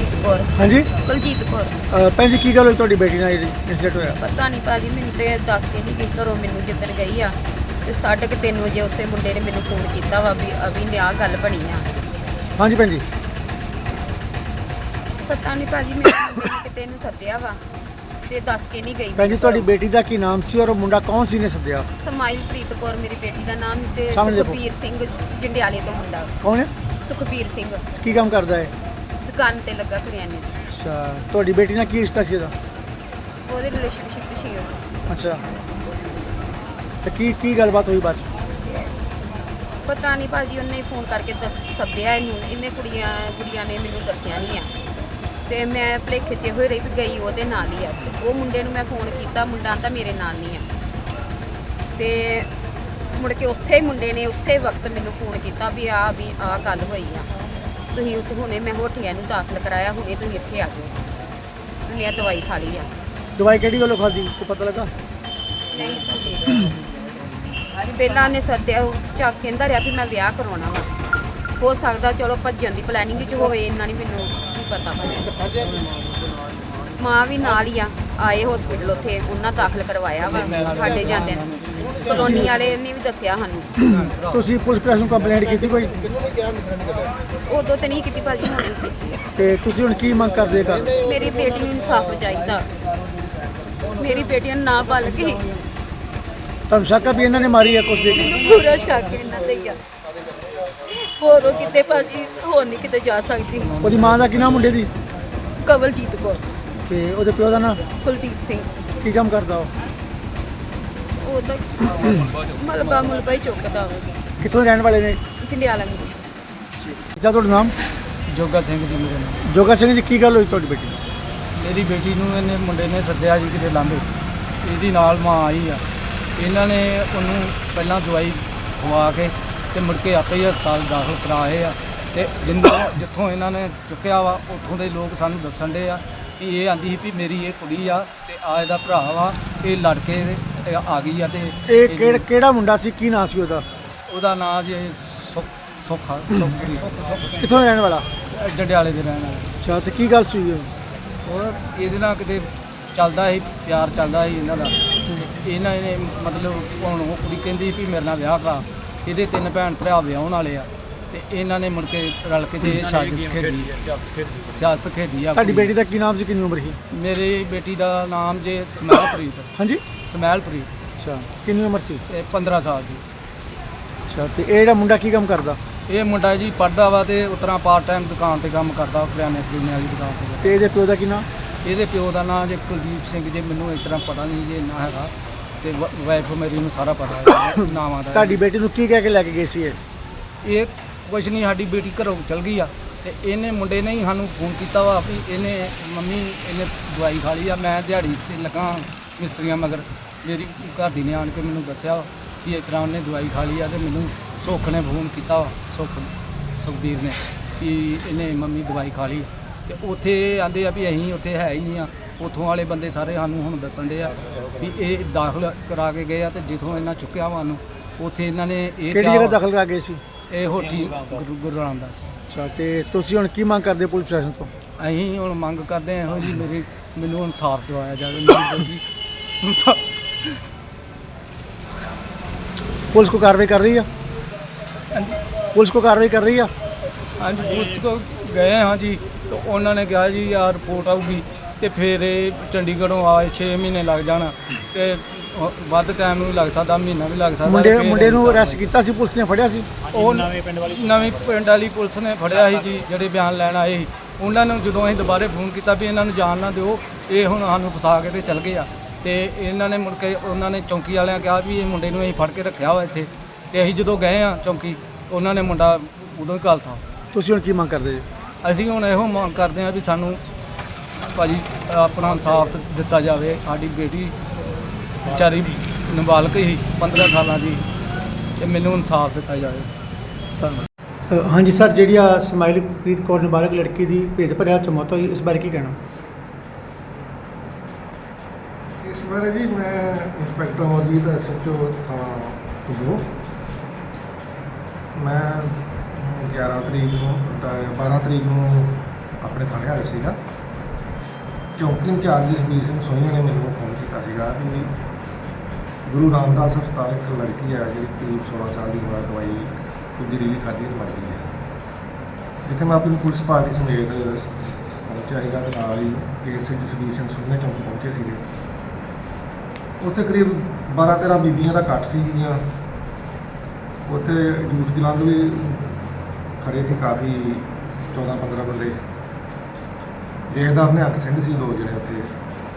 ਕੁਲਜੀਤ ਕੌਰ। ਹਾਂਜੀ? ਕੁਲਜੀਤ ਕੌਰ। ਅ, ਭੈਣ ਜੀ ਕੀ ਗੱਲ ਹੋਈ ਤੁਹਾਡੀ ਬੇਟੀ ਨਾਲ ਇਨਸੀਡੈਂਟ ਹੋਇਆ? ਪਤਾ ਨਹੀਂ ਭਾਜੀ ਮੈਨੂੰ ਤੇ ਦੱਸ ਕੇ ਨਹੀਂ ਗਈ ਘਰੋਂ ਮੈਨੂੰ ਜਿੱਦਣ ਗਈ ਆ ਤੇ ਸਾਢੇ ਕੁ ਤਿੰਨ ਵਜੇ ਉਸੇ ਮੁੰਡੇ ਨੇ ਮੈਨੂੰ ਫੋਨ ਕੀਤਾ ਵਾ ਵੀ ਅਭੀ ਨੇ ਆਹ ਗੱਲ ਬਣੀ ਆ। ਹਾਂਜੀ ਭੈਣ ਜੀ। ਪਤਾ ਨਹੀਂ ਭਾਜੀ ਮੇਰੇ ਮੁੰਡੇ ਨੇ ਕਿਤੇ ਨੂੰ ਸੱਦਿਆ ਵਾ ਤੇ ਦੱਸ ਕੇ ਨਹੀਂ ਗਈ ਭੈਣ ਜੀ ਤੁਹਾਡੀ ਬੇਟੀ ਦਾ ਕੀ ਨਾਮ ਸੀ ਔਰ ਉਹ ਮੁੰਡਾ ਕੌਣ ਸੀ ਨੇ ਸੱਦਿਆ? ਸਮਾਈਲ ਪ੍ਰੀਤ ਕੌਰ ਮੇਰੀ ਬੇਟੀ ਦਾ ਨਾਮ ਤੇ ਸਾਹਮਣੇ ਦੇਖੋ। ਸੁਖਬੀਰ ਸਿੰਘ ਜੰਡਿਆਲੇ ਤੋਂ ਮੁੰਡਾ। ਕੌਣ ਹੈ? ਸੁਖਬੀਰ ਸਿੰਘ। ਕੀ ਕੰਮ ਕਰਦਾ ਹੈ? ਦੁਕਾਨ ਤੇ ਲੱਗਾ ਕਰਿਆਨੇ ਦੀ ਅੱਛਾ ਤੁਹਾਡੀ ਬੇਟੀ ਨਾਲ ਕੀ ਰਿਸ਼ਤਾ ਸੀ ਇਹਦਾ? ਉਹਦੇ ਰਿਲੇਸ਼ਨਸ਼ਿਪ ਸੀ ਉਹ। ਅੱਛਾ। ਤੇ ਕੀ ਕੀ ਗੱਲਬਾਤ ਹੋਈ ਬਾਅਦ 'ਚ? ਪਤਾ ਨਹੀਂ ਭਾਜੀ ਉਹਨੇ ਫੋਨ ਕਰਕੇ ਦੱਸ ਸੱਦਿਆ ਇਹਨੂੰ। ਇਹਨੇ ਕੁੜੀਆਂ ਕੁੜੀਆਂ ਨੇ ਮੈਨੂੰ ਦੱਸਿਆ ਨਹੀਂ ਆ। ਤੇ ਮੈਂ ਭੁਲੇਖੇ 'ਚ ਹੋਈ ਰਹੀ ਵੀ ਗਈ ਉਹਦੇ ਨਾਲ ਹੀ ਆ। ਤੇ ਉਹ ਮੁੰਡੇ ਨੂੰ ਮੈਂ ਫੋਨ ਕੀਤਾ ਮੁੰਡਾ ਤਾਂ ਮੇਰੇ ਨਾਲ ਨਹੀਂ ਆ। ਤੇ ਮੁੜ ਕੇ ਉਸੇ ਮੁੰਡੇ ਨੇ ਉਸੇ ਵਕਤ ਮੈਨੂੰ ਫੋਨ ਕੀਤਾ ਵੀ ਆ ਵੀ ਆ ਗੱਲ ਹੋਈ ਆ। ਤੁਸੀਂ ਉੱਥੇ ਹੁਣੇ ਮੈਂ ਹੋਠੀਆਂ ਨੂੰ ਦਾਖਲ ਕਰਾਇਆ ਹੁਣੇ ਤੁਸੀਂ ਇੱਥੇ ਆ ਜਾਓ। ਆਹ ਦਵਾਈ ਖਾ ਲਈ ਆ। ਦਵਾਈ ਕਿਹੜੀ ਗੱਲੋਂ ਖਾਦੀ ਕੋ ਪਤਾ ਲੱਗਾ? ਨਹੀਂ ਭਾਜੀ ਪਹਿਲਾਂ ਨੇ ਸੱਦਿਆ ਉਹ ਚੱਕ ਕਹਿੰਦਾ ਰਿਹਾ ਵੀ ਮੈਂ ਵਿਆਹ ਕਰਾਉਣਾ ਵਾ। ਹੋ ਸਕਦਾ ਚਲੋ ਭੱਜਣ ਦੀ ਪਲੈਨਿੰਗ ਚ ਹੋਵੇ ਇੰਨਾ ਨਹੀਂ ਮੈਨੂੰ ਕੀ ਪਤਾ। ਭਾਜੀ ਮਾਂ ਵੀ ਨਾਲ ਹੀ ਆ ਆਏ ਹਸਪੀਟਲ ਉੱਥੇ ਉਹਨਾਂ ਦਾਖਲ ਕਰਵਾਇਆ ਵਾ ਸਾਡੇ ਜਾਂਦੇ ਨੇ। ਕਲੋਨੀ ਵਾਲੇ ਨੇ ਵੀ ਦੱਸਿਆ ਸਾਨੂੰ। ਤੁਸੀਂ ਪੁਲਿਸ ਪ੍ਰਸ਼ਾਸਨ ਨੂੰ ਕੰਪਲੇਂਟ ਕੀਤੀ ਕੋਈ? ਉਦੋਂ ਤੇ ਨਹੀਂ ਕੀਤੀ ਭਾਜੀ ਹੁਣ ਕੀਤੀ। ਆ। ਤੇ ਤੁਸੀਂ ਹੁਣ ਕੀ ਮੰਗ ਕਰਦੇ ਕਰ ਮੇਰੀ ਬੇਟੀ ਨੂੰ ਇਨਸਾਫ ਚਾਹੀਦਾ। ਮੇਰੀ ਬੇਟੀ ਨੂੰ ਨਾ ਬਲ ਕੇ ਤੁਹਾਨੂੰ ਸ਼ੱਕ ਆ ਵੀ ਇਹਨਾਂ ਨੇ ਮਾਰੀ ਹੈ ਕੁਛ ਦੇ ਕੇ ਪੂਰਾ ਸ਼ੱਕ ਇਹਨਾਂ ਤੇ ਹੀ ਆ। ਹੋਰ ਉਹ ਕਿਤੇ ਭਾਜੀ ਹੋਰ ਨਹੀਂ ਕਿਤੇ ਜਾ ਸਕਦੀ। ਉਹਦੀ ਮਾਂ ਦਾ ਕੀ ਨਾਮ ਮੁੰਡੇ ਦੀ? ਕਵਲਜੀਤ ਕੌਰ। ਤੇ ਉਹਦੇ ਪਿਓ ਦਾ ਨਾਮ? ਕੁਲਦੀਪ ਸਿੰਘ। ਕੀ ਕੰਮ ਕਰਦਾ ਉਹ? ਉਹ ਤਾਂ ਮਲਬਾ ਮੁਲਬਾ ਹੀ ਚੁੱਕਦਾ ਉਹ। ਕਿੱਥੋਂ ਦੇ ਰਹਿਣ ਵਾਲੇ ਨੇ? ਜੰਡਿਆਲਾ ਨੂੰ ਕਿਆ ਤੁਹਾਡਾ ਨਾਮ? ਜੋਗਾ ਸਿੰਘ ਜੀ ਮੇਰੇ ਨਾਲ ਜੋਗਾ ਸਿੰਘ ਜੀ ਕੀ ਗੱਲ ਹੋਈ ਤੁਹਾਡੀ ਬੇਟੀ ਨਾਲ? ਮੇਰੀ ਬੇਟੀ ਨੂੰ ਇਹਨੇ ਮੁੰਡੇ ਨੇ ਸੱਦਿਆ ਜੀ ਕਿਤੇ ਲਾਂਬੇ ਇਹਦੀ ਨਾਲ ਮਾਂ ਆਈ ਆ। ਇਹਨਾਂ ਨੇ ਉਹਨੂੰ ਪਹਿਲਾਂ ਦਵਾਈ ਖਵਾ ਕੇ ਤੇ ਮੁੜ ਕੇ ਆਪੇ ਹੀ ਹਸਪਤਾਲ ਦਾਖਲ ਕਰਾਏ ਆ। ਤੇ ਜਿੰਦੋਂ ਜਿੱਥੋਂ ਇਹਨਾਂ ਨੇ ਚੁੱਕਿਆ ਵਾ ਉੱਥੋਂ ਦੇ ਲੋਕ ਸਾਨੂੰ ਦੱਸਣ ਦੇ ਆ ਕਿ ਇਹ ਆਂਦੀ ਸੀ ਵੀ ਮੇਰੀ ਇਹ ਕੁੜੀ ਆ ਤੇ ਆ ਇਹਦਾ ਭਰਾ ਵਾ ਇਹ ਲੜ ਕੇ ਇਹ ਆ ਗਈ ਆ ਤੇ ਇਹ ਕਿਹੜਾ ਕਿਹੜਾ ਮੁੰਡਾ ਸੀ? ਕੀ ਨਾਂ ਸੀ ਉਹਦਾ? ਉਹਦਾ ਨਾਂ ਜੀ ਸੁੱਖ ਸੁੱਖਾ ਕਿੱਥੋਂ ਦਾ ਰਹਿਣ ਵਾਲਾ? ਜੰਡਿਆਲੇ ਦੇ ਰਹਿਣ ਵਾਲਾ। ਅੱਛਾ ਤੇ ਕੀ ਗੱਲ ਸੀ ਹੋਰ ਇਹਦੇ ਨਾਲ ਕਿਤੇ ਚੱਲਦਾ ਸੀ ਪਿਆਰ ਚੱਲਦਾ ਸੀ ਇਹਨਾਂ ਦਾ। ਇਹਨਾਂ ਨੇ ਮਤਲਬ ਹੁਣ ਉਹ ਕੁੜੀ ਕਹਿੰਦੀ ਵੀ ਮੇਰੇ ਨਾਲ ਵਿਆਹ ਕਰਾ। ਇਹਦੇ ਤਿੰਨ ਭੈਣ ਭਰਾ ਵਿਆਹਣ ਵਾਲੇ ਆ। ਤੇ ਇਹਨਾਂ ਨੇ ਮੁੜ ਕੇ ਰਲ ਕੇ ਤੇ ਸਾਜ਼ਿਸ਼ ਖੇਡੀ। ਸਿਆਸਤ ਖੇਡੀ ਆ ਤੁਹਾਡੀ। ਬੇਟੀ ਦਾ ਕੀ ਨਾਮ ਸੀ? ਕਿੰਨੀ ਉਮਰ ਸੀ? ਮੇਰੀ ਬੇਟੀ ਦਾ ਨਾਮ ਜੇ ਸਮੈਲਪ੍ਰੀਤ। ਹਾਂਜੀ? ਸਮੈਲਪ੍ਰੀਤ। ਅੱਛਾ ਕਿੰਨੀ ਉਮਰ ਸੀ? ਤੇ 15 ਸਾਲ ਦੀ। ਅੱਛਾ ਤੇ ਇਹ ਜਿਹੜਾ ਮੁੰਡਾ ਕੀ ਕੰਮ ਕਰਦਾ? ਇਹ ਮੁੰਡਾ ਜੀ ਪੜਦਾ ਵਾ ਤੇ ਉਤਰਾ ਪਾਰਟ ਟਾਈਮ ਦੁਕਾਨ ਤੇ ਕੰਮ ਕਰਦਾ ਕਰਿਆਨੇ ਕਰਿਆਨੇ ਵਾਲੀ ਦੁਕਾਨ ਤੇ। ਤੇ ਇਹਦੇ ਪਿਓ ਦਾ ਕੀ ਨਾਮ ਇਹਦੇ ਪਿਓ ਦਾ ਨਾਮ ਜੇ ਕੁਲਦੀਪ ਸਿੰਘ ਜੇ ਮੈਨੂੰ ਇਸ ਤਰ੍ਹਾਂ ਪਤਾ ਨਹੀਂ ਜੇ ਨਾ ਹੈਗਾ। ਤੇ ਵਾਈਫ ਮੇਰੀ ਨੂੰ ਸਾਰਾ ਪਤਾ ਹੈ ਨਾਵਾਂ ਦਾ। ਤੁਹਾਡੀ ਬੇਟੀ ਨੂੰ ਕੀ ਕਹਿ ਕੇ ਲੈ ਕੇ ਗਏ ਸੀ ਇਹ? ਇਹ ਕੁਛ ਨਹੀਂ ਸਾਡੀ ਬੇਟੀ ਘਰੋਂ ਚਲ ਗਈ ਆ ਤੇ ਇਹਨੇ ਮੁੰਡੇ ਨੇ ਹੀ ਸਾਨੂੰ ਫੋਨ ਕੀਤਾ ਵਾ ਵੀ ਇਹਨੇ ਮੰਮੀ ਇਹਨੇ ਦਵਾਈ ਖਾ ਲਈ ਆ ਮੈਂ ਦਿਹਾੜੀ ਤੇ ਲੱਗਾ ਮਿਸਤਰੀਆਂ ਮਗਰ। ਮੇਰੀ ਘਰ ਦੀ ਨੇ ਆਣ ਕੇ ਮੈਨੂੰ ਦੱਸਿਆ ਕਿ ਇਸ ਤਰ੍ਹਾਂ ਉਹਨੇ ਦਵਾਈ ਖਾ ਲਈ ਆ ਤੇ ਮੈਨੂੰ ਸੁੱਖ ਨੇ ਫੋਨ ਕੀਤਾ ਵਾ ਸੁੱਖ ਸੁਖਬੀਰ ਨੇ ਕਿ ਇਹਨੇ ਮੰਮੀ ਦਵਾਈ ਖਾ ਲਈ। ਤੇ ਉੱਥੇ ਆਂਦੇ ਆ ਵੀ ਅਸੀਂ ਉੱਥੇ ਹੈ ਹੀ ਨਹੀਂ ਆ। ਉੱਥੋਂ ਵਾਲੇ ਬੰਦੇ ਸਾਰੇ ਸਾਨੂੰ ਹੁਣ ਦੱਸਣ ਦੇ ਆ ਵੀ ਇਹ ਦਾਖਲ ਕਰਾ ਕੇ ਗਏ ਆ ਤੇ ਜਿੱਥੋਂ ਇਹਨਾਂ ਚੁੱਕਿਆ ਵਾ ਨੂੰ ਉੱਥੇ ਇਹਨਾਂ ਨੇ ਇਹ ਕਿਹੜੀ ਕਿਹਾ ਜਗ੍ਹਾ ਦਾਖਲ ਕਰਾ ਗਏ ਸੀ? ਇਹ ਹੋਠੀ ਗੁਰੂ ਗੁਰੂ ਰਾਮਦਾਸ। ਅੱਛਾ ਤੇ ਤੁਸੀਂ ਹੁਣ ਕੀ ਮੰਗ ਕਰਦੇ ਪੁਲਿਸ ਪ੍ਰਸ਼ਾਸਨ ਤੋਂ? ਅਸੀਂ ਹੁਣ ਮੰਗ ਕਰਦੇ ਹਾਂ ਇਹੋ ਜੀ ਮੇਰੀ ਮੈਨੂੰ ਇਨਸਾਫ ਦਿਵਾਇਆ ਜਾਵੇ ਮੇਰੀ ਬੇਟੀ ਪੁਲਿਸ ਕੋ ਕਾਰਵਾਈ ਕਰ ਰਹੀ ਆ? ਪੁਲਿਸ ਕੋ ਕਾਰਵਾਈ ਕਰ ਰਹੀ ਆ? ਹਾਂਜੀ ਪੁਲਿਸ ਕੋ ਗਏ ਹਾਂ ਜੀ ਤੇ ਉਹਨਾਂ ਨੇ ਕਿਹਾ ਜੀ ਆ ਰਿਪੋਰਟ ਆਊਗੀ। ਤੇ ਫਿਰ ਇਹ ਚੰਡੀਗੜ੍ਹੋਂ ਆਏ 6 ਮਹੀਨੇ ਲੱਗ ਜਾਣਾ ਤੇ ਉਹ ਵੱਧ ਟਾਈਮ ਵੀ ਲੱਗ ਸਕਦਾ ਮਹੀਨਾ ਵੀ ਲੱਗ ਸਕਦਾ ਮੁੰਡੇ ਫਿਰ ਮੁੰਡੇ ਨੂੰ ਅਰੈਸਟ ਕੀਤਾ ਸੀ ਪੁਲਿਸ ਨੇ ਫੜਿਆ ਸੀ? ਉਹ ਨਵੇਂ ਪਿੰਡ ਵਾਲੀ ਨਵੀਂ ਪਿੰਡ ਵਾਲੀ ਪੁਲਿਸ ਨੇ ਫੜਿਆ ਸੀ ਜੀ ਜਿਹੜੇ ਬਿਆਨ ਲੈਣ ਆਏ ਸੀ। ਉਹਨਾਂ ਨੂੰ ਜਦੋਂ ਅਸੀਂ ਦੁਬਾਰੇ ਫੋਨ ਕੀਤਾ ਵੀ ਇਹਨਾਂ ਨੂੰ ਜਾਣ ਨਾ ਦਿਓ ਇਹ ਹੁਣ ਸਾਨੂੰ ਫਸਾ ਕੇ ਤੇ ਚਲ ਗਏ ਆ। ਤੇ ਇਹਨਾਂ ਨੇ ਮੁੜ ਕੇ ਉਹਨਾਂ ਨੇ ਚੌਂਕੀ ਵਾਲਿਆਂ ਕਿਹਾ ਵੀ ਇਹ ਮੁੰਡੇ ਨੂੰ ਅਸੀਂ ਫੜ ਕੇ ਰੱਖਿਆ ਹੋਇਆ ਇੱਥੇ। ਤੇ ਅਸੀਂ ਜਦੋਂ ਗਏ ਆ ਚੌਂਕੀ ਉਹਨਾਂ ਨੇ ਮੁੰਡਾ ਉਦੋਂ ਹੀ ਘਲਤਾ ਤੁਸੀਂ ਹੁਣ ਕੀ ਮੰਗ ਕਰਦੇ ਜੀ? ਅਸੀਂ ਹੁਣ ਇਹੋ ਮੰਗ ਕਰਦੇ ਆ ਵੀ ਸਾਨੂੰ ਭਾਜੀ ਆਪਣਾ ਇਨਸਾਫ ਦਿੱਤਾ ਜਾਵੇ। ਸਾਡੀ ਬੇਟੀ ਵਿਚਾਰੀ ਨਾਬਾਲਗ ਹੀ 15 ਸਾਲਾਂ ਦੀ ਤੇ ਮੈਨੂੰ ਇਨਸਾਫ ਦਿੱਤਾ ਜਾਵੇ। ਧੰਨਵਾਦ। ਹਾਂਜੀ ਸਰ ਜਿਹੜੀ ਆ ਸਮਾਈਲ ਪ੍ਰੀਤ ਕੌਰ ਨਾਬਾਲਗ ਲੜਕੀ ਦੀ ਭੇਦ ਭਰਿਆ ਚ ਮੌਤ ਹੋਈ ਇਸ ਬਾਰੇ ਕੀ ਕਹਿਣਾ? ਇਸ ਬਾਰੇ ਜੀ ਮੈਂ ਇੰਸਪੈਕਟਰ ਅਮਰਜੀਤ ਐਸਐਚਓ ਥਾਂ ਕੁਲੂ ਮੈਂ 11 ਤਰੀਕ ਨੂੰ ਤਾਂ 12 ਤਰੀਕ ਨੂੰ ਆਪਣੇ ਥਾਣੇ ਹਾਲ ਸੀਗਾ। ਚੌਂਕੀ ਇੰਚਾਰਜ ਜਸਬੀਰ ਸਿੰਘ ਸੋਹੀਆਂ ਨੇ ਮੈਨੂੰ ਫੋਨ ਕੀਤਾ ਸੀਗਾ ਵੀ ਗੁਰੂ ਰਾਮਦਾਸ ਹਸਪਤਾਲ ਇੱਕ ਲੜਕੀ ਹੈ ਜਿਹੜੀ ਕਰੀਬ 16 ਸਾਲ ਦੀ ਉਮਰ, ਦਵਾਈ ਕੋਈ ਜ਼ਹਿਰੀਲੀ ਖਾਧੀ ਤੇ ਮਰ ਗਈ ਹੈ। ਜਿੱਥੇ ਮੈਂ ਆਪਣੀ ਪੁਲਿਸ ਪਾਰਟੀ ਸਮੇਤ ਪਹੁੰਚਿਆ ਸੀਗਾ ਤੇ ਨਾਲ ਹੀ ਏਐਸਆਈ ਜਸਵੀਰ ਸਿੰਘ ਸੋਹੀਆਂ ਚੌਂਕੀ ਪਹੁੰਚੇ ਸੀਗੇ। ਉੱਥੇ ਕਰੀਬ 12 13 ਬੀਬੀਆਂ ਦਾ ਇਕੱਠ ਸੀਗੀਆਂ। ਉੱਥੇ ਜੂਸ ਜਲੰਧ ਵੀ ਖੜੇ ਸੀ ਕਾਫੀ 14 15 ਬੰਦੇ। ਜੇਹਦਾਰ ਨੇ ਸਿੰਘ ਸੀ ਦੋ ਜਿਹੜੇ ਉੱਥੇ।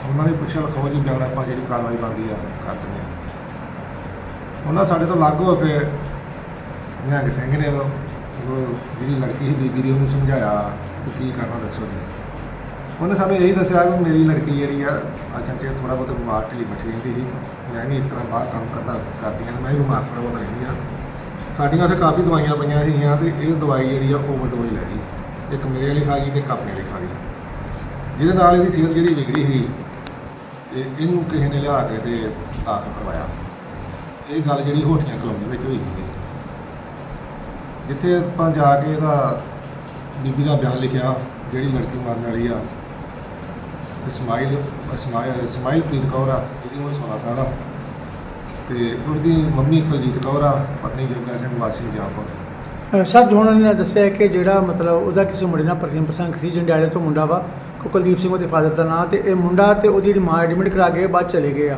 ਉਹਨਾਂ ਨੇ ਪੁੱਛਿਆ, ਲਖੋ ਜੀ, ਬਿਆਨ ਆਪਾਂ ਜਿਹੜੀ ਕਾਰਵਾਈ ਬਣਦੀ ਆ, ਕਰ ਦਿੰਦੇ ਆ। ਉਹਨਾਂ ਸਾਡੇ ਤੋਂ ਅਲੱਗ ਹੋ ਕੇ ਨਿਹੰਗ ਸਿੰਘ ਨੇ ਉਹ ਜਿਹੜੀ ਲੜਕੀ ਸੀ ਬੀਬੀ ਦੀ, ਉਹਨੂੰ ਸਮਝਾਇਆ ਕਿ ਕੀ ਕਰਨਾ ਦੱਸੋ ਜੀ। ਉਹਨੇ ਸਾਨੂੰ ਇਹੀ ਦੱਸਿਆ ਕਿ ਮੇਰੀ ਲੜਕੀ ਜਿਹੜੀ ਆ ਅਚਾਨਕ ਥੋੜਾ ਬਹੁਤ ਬਿਮਾਰ ਢਿੱਲੀ ਮੱਠੀ ਰਹਿੰਦੀ ਸੀ। ਮੈਂ ਵੀ ਇਸ ਤਰ੍ਹਾਂ ਬਾਹਰ ਕੰਮ ਕਰਦਾ ਕਰਦੀਆਂ ਨੇ ਮੈਂ ਵੀ ਬਿਮਾਰ ਥੋੜਾ ਬਹੁਤ ਰਹਿੰਦੀ ਆ ਸਾਡੀਆਂ ਉੱਥੇ ਕਾਫੀ ਦਵਾਈਆਂ ਪਈਆਂ ਸੀਗੀਆਂ ਤੇ ਇਹ ਦਵਾਈ ਜਿਹੜੀ ਆ ਓਵਰਡੋਜ਼ ਲੈ ਗਈ। ਇੱਕ ਮੇਰੇ ਵਾਲੀ ਖਾ ਗਈ ਤੇ ਇੱਕ ਆਪਣੇ ਵਾਲੀ ਖਾ ਗਈ। ਜਿਹਦੇ ਨਾਲ ਇਹਦੀ ਸਿਹਤ ਜਿਹੜੀ ਵਿਗੜੀ ਸੀ ਤੇ ਇਹਨੂੰ ਕਿਸੇ ਨੇ ਲਿਆ ਕੇ ਤੇ ਦਾਖਲ ਕਰਵਾਇਆ। ਇਹ ਗੱਲ ਜਿਹੜੀ ਹੋਠੀਆਂ ਕਲੋਨੀ ਵਿੱਚ ਹੋਈ ਸੀ। ਜਿੱਥੇ ਆਪਾਂ ਜਾ ਕੇ ਇਹਦਾ ਬੀਬੀ ਦਾ ਬਿਆਨ ਲਿਖਿਆ, ਜਿਹੜੀ ਲੜਕੀ ਮਾਰਨ ਵਾਲੀ ਆ ਇਸਮਾਈਲ ਇਸਮਾਈਲ ਪ੍ਰੀਤ ਕੌਰ ਆ, ਜਿਹਦੀ ਉਹ 16 ਸਾਲ ਤੇ ਉਹਦੀ ਮੰਮੀ ਕੁਲਜੀਤ ਕੌਰ ਆ, ਪਤਨੀ ਜੋਗਾ ਸਿੰਘ ਵਾਸੀ ਜਾਮਪੁਰ ਸਰ ਜੋ ਉਹਨਾਂ ਨੇ ਦੱਸਿਆ ਕਿ ਜਿਹੜਾ ਮਤਲਬ ਉਹਦਾ ਕਿਸੇ ਮੁੰਡੇ ਨਾਲ ਪ੍ਰੇਮ ਪ੍ਰਸੰਗ ਸੀ, ਜੰਡਿਆਲੇ ਤੋਂ ਮੁੰਡਾ ਵਾ। ਉਹ ਕੁਲਦੀਪ ਸਿੰਘ ਉਹਦੇ ਫਾਦਰ ਦਾ ਨਾਂ ਤੇ ਇਹ ਮੁੰਡਾ ਤੇ ਉਹਦੀ ਜਿਹੜੀ ਮਾਂ ਐਡਮਿਟ ਕਰਾ ਕੇ ਬਾਅਦ ਚਲੇ ਗਏ ਆ।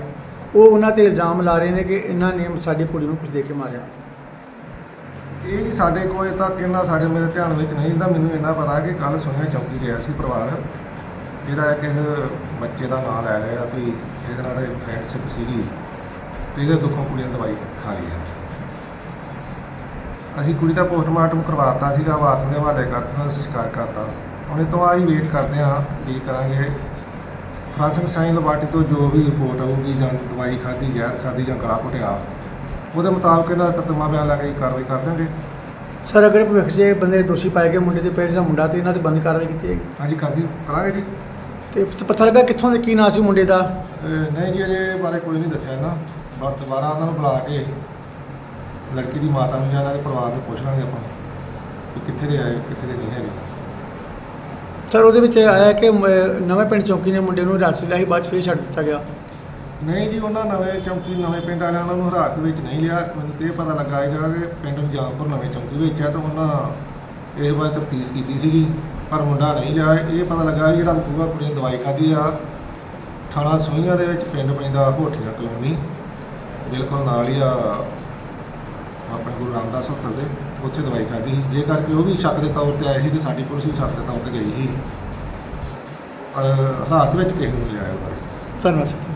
ਉਹ ਉਹਨਾਂ ਤੇ ਇਲਜ਼ਾਮ ਲਾ ਰਹੇ ਨੇ ਕਿ ਇਹਨਾਂ ਨੇ ਸਾਡੀ ਕੁੜੀ ਨੂੰ ਕੁਝ ਦੇ ਕੇ ਮਾਰਿਆ। ਇਹ ਜੀ ਸਾਡੇ ਕੋਲ ਤੱਕ ਇਹਨਾਂ ਸਾਡੇ ਮੇਰੇ ਧਿਆਨ ਵਿੱਚ ਨਹੀਂ ਹੁੰਦਾ ਮੈਨੂੰ ਇੰਨਾ ਪਤਾ ਕਿ ਕੱਲ ਸੁਣਿਆ ਚੌਕੀ ਗਿਆ ਸੀ ਪਰਿਵਾਰ, ਜਿਹੜਾ ਹੈ ਕਿ ਬੱਚੇ ਦਾ ਨਾਂ ਲੈ ਰਿਹਾ ਵੀ ਇਹਦੇ ਨਾਲ ਇਹ ਫਰੈਂਡਸ਼ਿਪ ਸੀਗੀ ਤੇ ਇਹਦੇ ਦੁੱਖੋਂ ਕੁੜੀ ਨੇ ਦਵਾਈ ਖਾ ਲਈ ਹੈ ਅਸੀਂ ਕੁੜੀ ਦਾ ਪੋਸਟਮਾਰਟਮ ਕਰਵਾਤਾ ਸੀਗਾ, ਵਾਰਸ ਦੇ ਹਵਾਲੇ ਕਰਤਾ ਸ਼ਿਕਾਰ ਕਰਤਾ। ਹੁਣ ਇਹ ਤੋਂ ਆਹੀ ਵੇਟ ਕਰਦੇ ਹਾਂ ਕੀ ਕਰਾਂਗੇ ਫਰਾਂਸਿਕ ਸਾਇੰਸ ਲੈਬਾਰਟਰੀ ਤੋਂ ਜੋ ਵੀ ਰਿਪੋਰਟ ਆਊਗੀ ਜਾਂ ਦਵਾਈ ਖਾਧੀ ਜ਼ਹਿਰ ਖਾਧੀ ਜਾਂ ਗਲਾ ਘੁੱਟਿਆ ਉਹਦੇ ਮੁਤਾਬਕ ਇਹਨਾਂ ਦਾ ਤਰਤਮਾ ਬਿਆਨ ਲਾ ਕੇ ਕਾਰਵਾਈ ਕਰ ਦਾਂਗੇ ਸਰ ਅਗਰ ਭਵਿੱਖ ਇਹ ਬੰਦੇ ਦੋਸ਼ੀ ਪਾਏ ਗਏ ਮੁੰਡੇ ਦੇ ਪੇਰੈਂਟਸ ਦਾ ਮੁੰਡਾ ਤੇ ਇਹਨਾਂ ਤੇ ਬੰਦ ਕਾਰਵਾਈ ਕੀਤੀ ਜਾਏਗੀ? ਹਾਂਜੀ ਕਰਦੀ ਕਰਾਂਗੇ ਜੀ। ਤੇ ਪਤਾ ਲੱਗਾ ਕਿੱਥੋਂ ਦੇ ਕੀ ਨਾਂ ਸੀ ਮੁੰਡੇ ਦਾ? ਨਹੀਂ ਜੀ ਅਜੇ ਬਾਰੇ ਕੋਈ ਨਹੀਂ ਦੱਸਿਆ ਇਹਨਾਂ। ਬਸ ਦੁਬਾਰਾ ਉਹਨਾਂ ਨੂੰ ਬੁਲਾ ਕੇ ਲੜਕੀ ਦੀ ਮਾਤਾ ਨੂੰ ਜਾਂ ਇਹਨਾਂ ਦੇ ਪਰਿਵਾਰ ਨੂੰ ਪੁੱਛ ਲਾਂਗੇ ਆਪਾਂ ਕਿ ਕਿੱਥੇ ਦੇ ਆਏ ਕਿੱਥੇ ਦੇ ਨਹੀਂ ਹੈਗੇ। ਸਰ, ਉਹਦੇ ਵਿੱਚ ਇਹ ਆਇਆ ਕਿ ਮ- ਨਵੇਂ ਪਿੰਡ ਚੌਂਕੀ ਨੇ ਮੁੰਡੇ ਨੂੰ ਰਾਸੀ ਲਾਹੀ ਬਾਅਦ 'ਚ ਫੇਰ ਛੱਡ ਦਿੱਤਾ ਗਿਆ। ਨਹੀਂ ਜੀ, ਉਹਨਾਂ ਨਵੇਂ ਚੌਂਕੀ, ਨਵੇਂ ਪਿੰਡ ਵਾਲਿਆਂ ਉਹਨਾਂ ਨੂੰ ਹਿਰਾਸਤ ਵਿੱਚ ਨਹੀਂ ਲਿਆ। ਮੈਨੂੰ ਤੇ ਇਹ ਪਤਾ ਲੱਗਾ ਹੈਗਾ ਕਿ ਪਿੰਡ ਜਾਮਪੁਰ ਨਵੇਂ ਚੌਂਕੀ ਵਿੱਚ ਹੈ ਤਾਂ ਉਹਨਾਂ ਇਸ ਬਾਰੇ ਤਫਤੀਸ਼ ਕੀਤੀ ਸੀਗੀ, ਪਰ ਮੁੰਡਾ ਨਹੀਂ ਲਿਆ। ਇਹ ਪਤਾ ਲੱਗਾ ਜਿਹੜਾ ਬਕੂਆ ਕੁੜੀ ਨੇ ਦਵਾਈ ਖਾਧੀ ਆ। ਥਾਣਾ ਸੋਹੀਆਂ ਦੇ ਵਿੱਚ ਪਿੰਡ ਪੈਂਦਾ ਹੋਠੀਆਂ ਕਲੋਨੀ। ਬਿਲਕੁਲ ਨਾਲ ਹੀ ਆ, ਆਪਣੇ ਗੁਰੂ ਰਾਮਦਾਸ ਹਸਪਤਾਲ ਦੇ। ਉੱਥੇ ਦਵਾਈ ਖਾਧੀ ਜੇ ਕਰਕੇ ਉਹ ਵੀ ਸ਼ੱਕ ਦੇ ਤੌਰ ਤੇ ਆਏ ਸੀ ਤੇ ਸਾਡੀ ਪੁਲਿਸ ਵੀ ਸ਼ੱਕ ਦੇ ਤੌਰ ਤੇ ਗਈ ਸੀ। ਪਰ ਹਿਰਾਸਤ ਵਿੱਚ ਕਿਸੇ ਨੂੰ ਲਿਆਇਆ ਲਿਆ ਬਾਰੇ। ਧੰਨਵਾਦ ਸਰ।